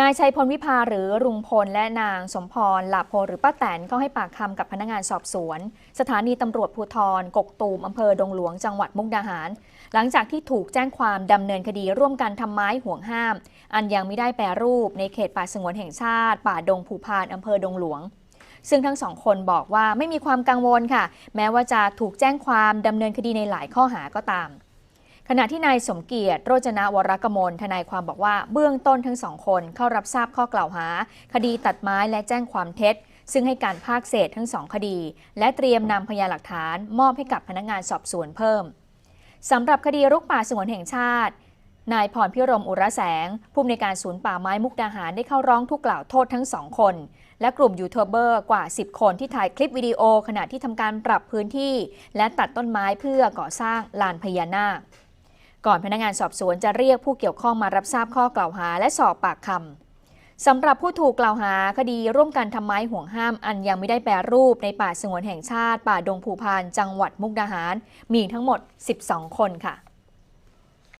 นายชัยพลวิภาหรือรุงพลและนางสมพรหลาโพหรือป้าแตนเข้าให้ปากคำกับพนักงานสอบสวน สถานีตำรวจภูธรกกตูมอำเภอดงหลวงจังหวัดมุกดาหาร หลังจากที่ถูกแจ้งความดำเนินคดีร่วมกันทำไม้ห่วงห้าม อันยังไม่ได้แปรรูปในเขตป่าสงวนแห่งชาติ ป่าดงภูพานอำเภอดงหลวง ซึ่งทั้งสองคนบอกว่าไม่มีความกังวลค่ะ แม้ว่าจะถูกแจ้งความดำเนินคดีในหลายข้อหาก็ตาม ขณะที่นายสมเกียรติโรจนวรกมลทนายความบอกว่าเบื้องต้นทั้งสองคนเข้ารับทราบข้อกล่าวหา คดีตัดไม้และแจ้งความเท็จ ซึ่งให้การภาคเศษทั้งสองคดี และเตรียมนำพยานหลักฐาน มอบให้กับพนักงานสอบสวนเพิ่มสำหรับคดีรุกป่าสงวนแห่งชาติ นายพรพิรมอุระแสง ผู้อำนวยการศูนย์ป่าไม้มุกดาหารได้เข้าร้องทุกข์กล่าวโทษทั้งสองคน และกลุ่มยูทูบเบอร์กว่า 10 คนที่ถ่ายคลิปวิดีโอขณะที่ทำการปรับพื้นที่ และตัดต้นไม้เพื่อก่อสร้างลานพญานาค ก่อนพนักงานสอบสวนจะเรียกผู้เกี่ยวข้องมารับทราบข้อกล่าวหาและสอบปากคำสำหรับผู้ถูกกล่าวหาคดีร่วมกันทำไม้ห่วงห้ามอันยังไม่ได้แปรรูปในป่าสงวนแห่งชาติ ป่าดงภูพานจังหวัดมุกดาหาร มีทั้งหมด 12 คนค่ะ